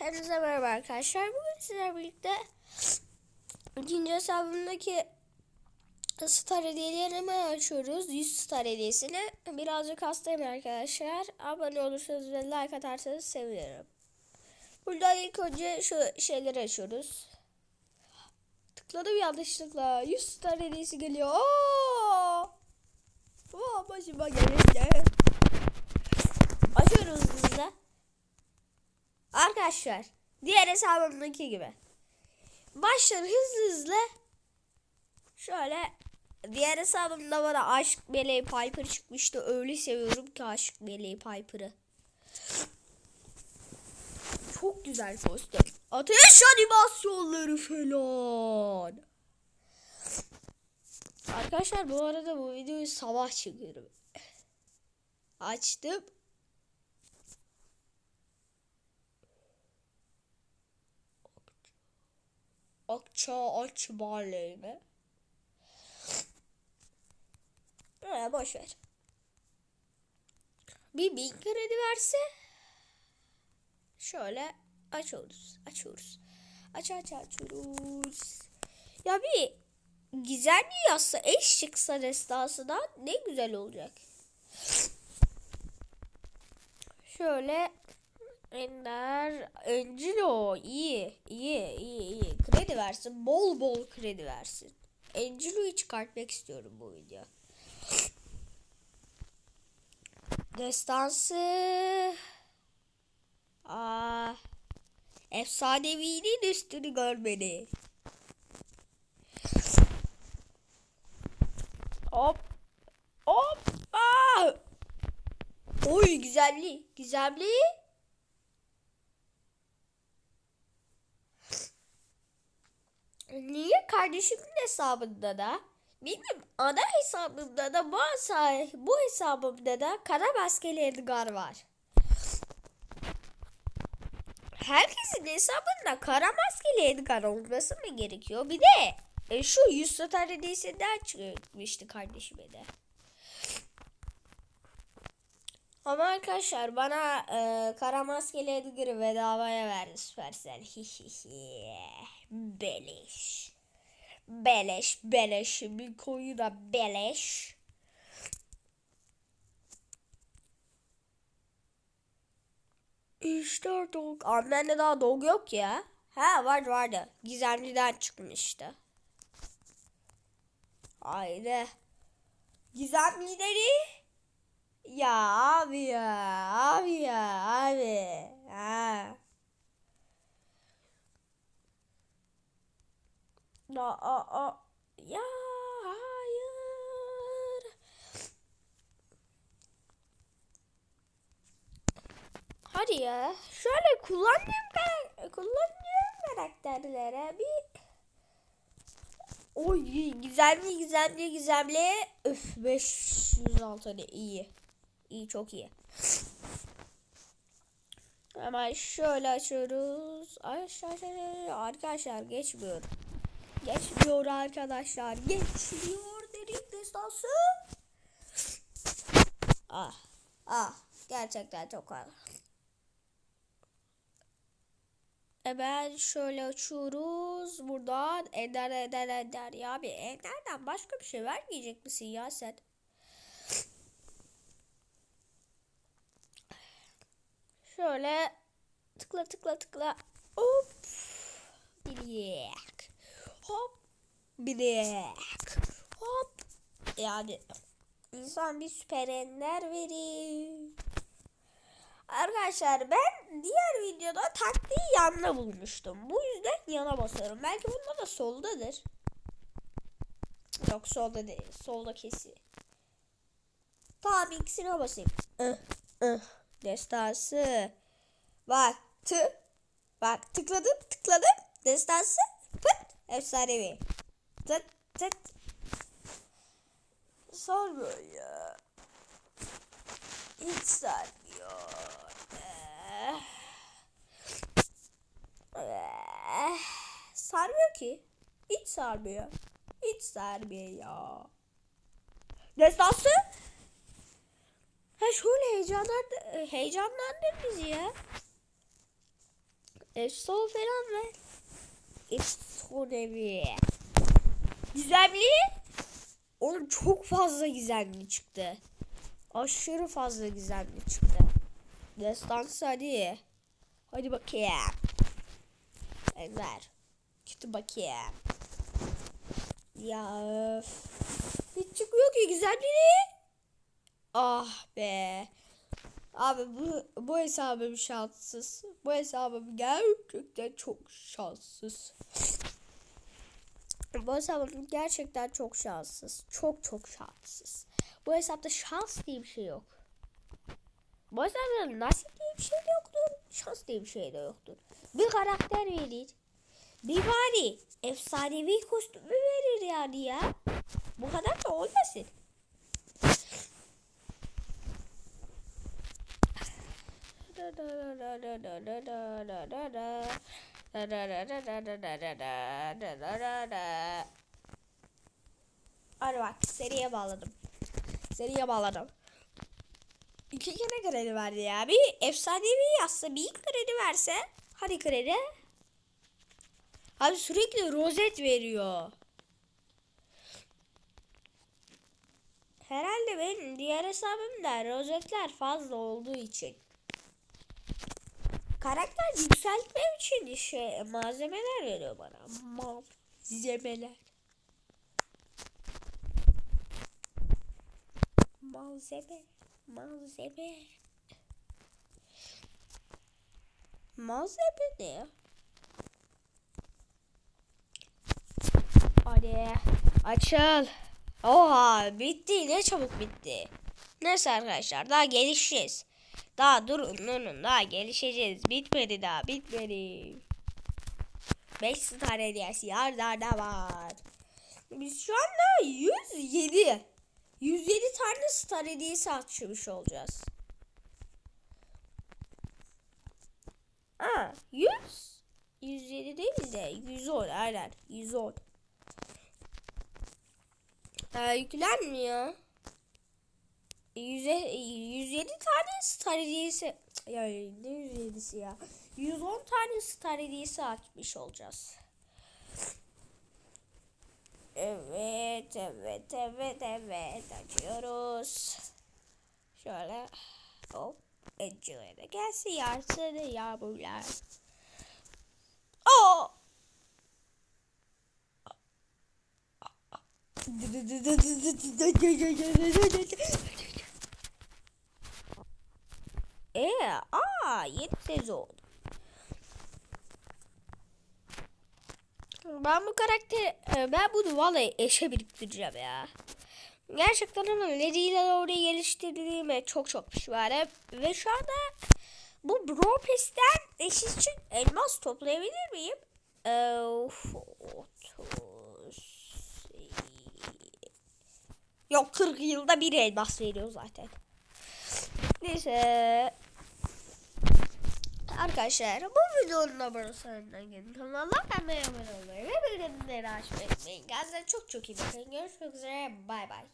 Hepinize merhaba arkadaşlar. Bugün sizlerle birlikte ikinci hesabımdaki star hediyelerimi açıyoruz. 100 star hediyesini. Birazcık hastayım arkadaşlar. Abone olursanız ve like atarsanız sevinirim. Burada ilk önce şu şeyleri açıyoruz. Tıkladım yanlışlıkla. 100 star hediyesi geliyor. Oo! Oo, başıma geldi. Açıyoruz hızlıca. Arkadaşlar diğer hesabımdaki gibi. Başlar hızlı hızlı. Şöyle diğer hesabımda bana aşk meleği Piper çıkmıştı. Öyle seviyorum ki aşk meleği Piper'ı. Çok güzel kostüm. Ateş animasyonları falan. Arkadaşlar bu arada bu videoyu sabah çekiyorum. Açtım. Akça aç barleyini. Öyle boş ver. Bir bin kredi verse şöyle açıyoruz. Açıyoruz. Aç aç açıyoruz. Ya bir gizemli yazsa eş çıksa destasından ne güzel olacak. Şöyle Ender, Angelo iyi, iyi, iyi, iyi. Kredi versin, bol bol kredi versin. Angelo'yu çıkartmak istiyorum bu video. Destansı. Aa, efsanevinin üstünü görmedi. Hop, hop, aa. Oy güzelliği, güzelliği. Kardeşimin hesabında da benim ana hesabımda da bu, bu hesabımda da kara maskeli Edgar var. Herkesin hesabında kara maskeli Edgar olması mı gerekiyor? Bir de e, şu 100 satar hediyesinden çıkmıştı kardeşime de. Ama arkadaşlar bana e, kara maskeli Edgar'ı bedavaya verdi Supercell. Hihihi. beleş. Beleş, beleş. Bir koyu da beleş. İşte dog. Ama bende daha dog yok ya. Ha vardı vardı. Gizemliden çıkmıştı. Haydi. Gizemlileri. Ya abi ya. Abi ya. Abi. Ha. Da, a, a. Ya hayır. Hadi ya. Şöyle kullandığım karak- kullandığım karakterlere bir Oy gizemli gizemli gizemli. Öf 506 ne iyi. İyi çok iyi. Hemen şöyle açıyoruz. Aşağı arkadaşlar geçmiyor. Geçmiyor arkadaşlar. Geçmiyor dedik destansı. Ah. Ah. Gerçekten çok ağır. Hemen şöyle açıyoruz. Buradan ender ender ender. Ya abi enderden başka bir şey vermeyecek misin ya sen? Şöyle tıkla tıkla tıkla. Hop. Bilek. Hop. Bilek. Hop. Yani insan bir süper ender verir. Arkadaşlar ben diğer videoda taktiği yanına bulmuştum. Bu yüzden yana basarım. Belki bunda da soldadır. Yok solda değil. Solda kesin. Tamam ikisine basayım. Ih, ih. Destansı. Bak tı. Bak tıkladım tıkladım. Destansı. Pıt. Efsanevi. Tıt tıt. Sormuyor ya. Hiç sarmıyor. Eh. Eh. Sarmıyor ki. Hiç sarmıyor. Hiç sarmıyor ya. Destansı? Ha şöyle heyecanlandı, heyecanlandır bizi ya. Efsane falan ver. Efsanevi. Gizemli. Oğlum çok fazla gizemli çıktı. Aşırı fazla gizemli çıktı. Destansı hadi. Hadi bakayım. Enver. Kötü bakayım. Ya öf. Hiç çıkmıyor ki gizemli. Ah be. Abi bu, bu hesabım şanssız. Bu hesabım gerçekten çok şanssız. Bu hesabım gerçekten çok şanssız. Çok çok şanssız. Bu hesapta şans diye bir şey yok. Bu hesapta nasip diye bir şey de yoktur. Şans diye bir şey de yoktur. Bir karakter verir. Bir bari efsanevi kostümü verir yani ya. Bu kadar da olmasın. Hadi bak seriye bağladım. Seriye bağladım. İki kere kredi verdi ya. Bir efsanevi yazsa bir kredi verse. Hadi kredi. Abi sürekli rozet veriyor. Herhalde benim diğer hesabımda rozetler fazla olduğu için. Karakter yükseltmem için şey malzemeler veriyor bana. Malzemeler. Malzeme. Malzeme. Malzeme ne ya? Hadi açıl. Oha bitti ne çabuk bitti. Neyse arkadaşlar daha gelişeceğiz. Daha durun durun daha gelişeceğiz. Bitmedi daha bitmedi. 5 star hediyesi yarlarda var. Biz şu anda 107. 107 tane star hediyesi açmış olacağız. Aa 100. 107 değil de 110 aynen 110. Ee, yüklenmiyor. 100, 107 tane star hediyesi yani ne 107'si ya 110 tane star hediyesi açmış olacağız. Evet evet evet evet açıyoruz. Şöyle hop Ece'ye de gelsin yarsın yağmurlar. Oo! Ee, aa yeni sezon. Ben bu karakter, ben bunu vallahi eşe biriktireceğim ya. Gerçekten ama nereye doğru geliştirdiğime çok çok pişmanım. Ve şu anda bu Bro Pass'ten eş için elmas toplayabilir miyim? Of, otuz. Yok 40 yılda bir elmas veriyor zaten. Neyse. Arkadaşlar bu videonun abone sonuna gelin. Kanala abone olmayı ve bildirimleri açmayı unutmayın. Kendinize çok çok iyi bakın. Görüşmek üzere. Bay bay.